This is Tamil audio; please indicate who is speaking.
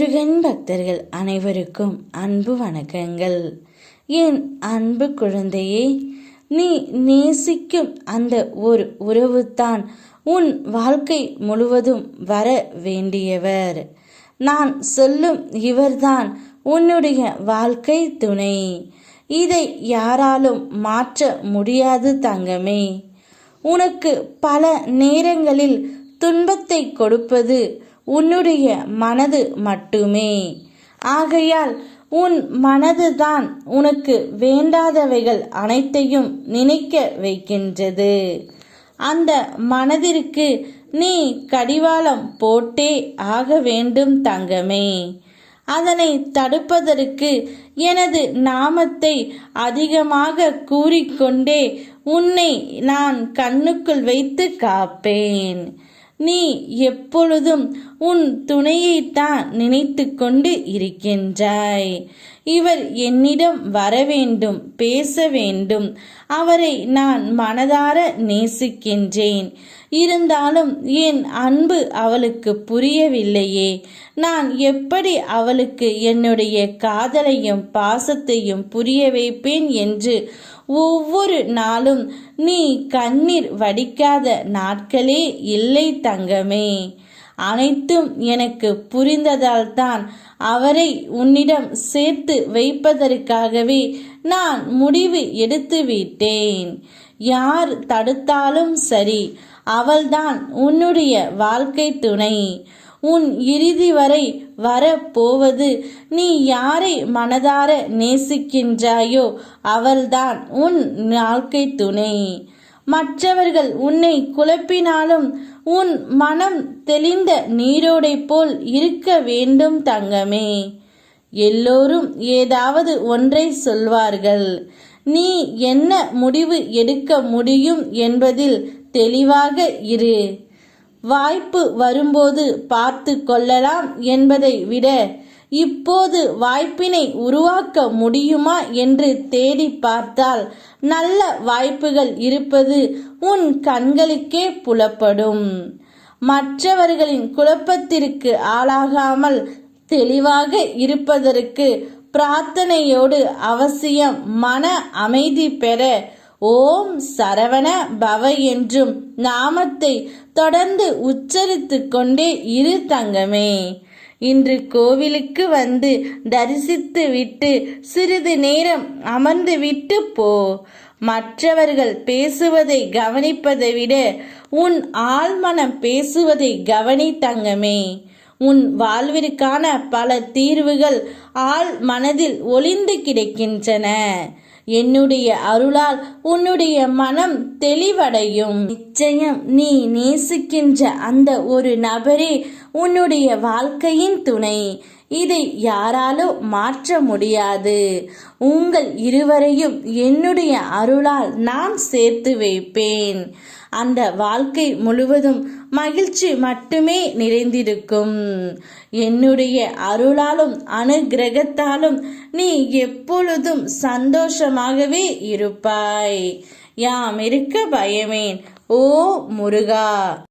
Speaker 1: முருகன் பக்தர்கள் அனைவருக்கும் அன்பு வணக்கங்கள். என் அன்பு குழந்தையே நீ நேசிக்கும் அந்த ஒரு உறவுதான் உன் வாழ்க்கை முழுவதும் வர வேண்டியவர். நான் சொல்லும் இவர்தான் உன்னுடைய வாழ்க்கை துணை. இதை யாராலும் மாற்ற முடியாது தங்கமே. உனக்கு பல நேரங்களில் துன்பத்தை கொடுப்பது உன்னுடைய மனது மட்டுமே. ஆகையால் உன் மனதுதான் உனக்கு வேண்டாதவைகள் அனைத்தையும் நினைக்க வைக்கின்றது. அந்த மனதிற்கு நீ கடிவாளம் போட்டே ஆக வேண்டும் தங்கமே. அதனை தடுப்பதற்கு எனது நாமத்தை அதிகமாக கூறிக்கொண்டே உன்னை நான் கண்ணுக்குள் வைத்து காப்பேன். நீ எப்பொழுதும் உன் துணையைத்தான் நினைத்து கொண்டு இருக்கின்றாய். இவர் என்னிடம் வர வேண்டும் பேச வேண்டும் அவரை நான் மனதார நேசிக்கின்றேன். இருந்தாலும் என் அன்பு அவளுக்கு புரியவில்லையே. நான் எப்படி அவளுக்கு என்னுடைய காதலையும் பாசத்தையும் புரிய வைப்பேன் என்று ஒவ்வொரு நாளும் நீ கண்ணீர் வடிக்காத நாட்களே இல்லை தங்கமே. அனைத்தும் எனக்கு புரிந்ததால் தான் அவரை உன்னிடம் சேர்த்து வைப்பதற்காகவே நான் முடிவு எடுத்து விட்டேன். யார் தடுத்தாலும் சரி அவள்தான் உன்னுடைய வாழ்க்கை துணை. உன் இறுதி வரை வரப்போவது. நீ யாரை மனதார நேசிக்கின்றாயோ அவள்தான் உன் வாழ்க்கை துணை. மற்றவர்கள் உன்னை குழப்பினாலும் உன் மனம் தெளிந்த நீரோடை போல் இருக்க வேண்டும் தங்கமே. எல்லோரும் ஏதாவது ஒன்றை சொல்வார்கள். நீ என்ன முடிவு எடுக்க முடியும் என்பதில் தெளிவாக இரு. வாய்ப்பு வரும்போது பார்த்து கொள்ளலாம் என்பதை விட இப்போது வாய்ப்பினை உருவாக்க முடியுமா என்று தேடி பார்த்தால் நல்ல வாய்ப்புகள் இருப்பது உன் கண்களுக்கே புலப்படும். மற்றவர்களின் குழப்பத்திற்கு ஆளாகாமல் தெளிவாக இருப்பதற்கு பிரார்த்தனையோடு அவசியம் மன அமைதி பெற ஓம் சரவண பவ என்றும் நாமத்தை தொடர்ந்து உச்சரித்து கொண்டே இரு தங்கமே. இன்று கோவிலுக்கு வந்து தரிசித்து விட்டு சிறிது நேரம் அமர்ந்து விட்டு போ. மற்றவர்கள் பேசுவதை கவனிப்பதை விட உன் ஆழ்மனம் பேசுவதை கவனி தங்கமே. உன் வாழ்விற்கான பல தீர்வுகள் ஆள் மனதில் ஒளிந்து கிடக்கின்றன. என்னுடைய அருளால் உன்னுடைய மனம் தெளிவடையும். நிச்சயம் நீ நேசிக்கின்ற அந்த ஒரு நபரே உன்னுடைய வாழ்க்கையின் துணை. இதை யாராலும் மாற்ற முடியாது. உங்கள் இருவரையும் என்னுடைய அருளால் நான் சேர்த்து வைப்பேன். அந்த வாழ்க்கை முழுவதும் மகிழ்ச்சி மட்டுமே நிறைந்திருக்கும். என்னுடைய அருளாலும் அனுகிரகத்தாலும் நீ எப்பொழுதும் சந்தோஷமாகவே இருப்பாய். யாம் இருக்க பயமேன். ஓ முருகா!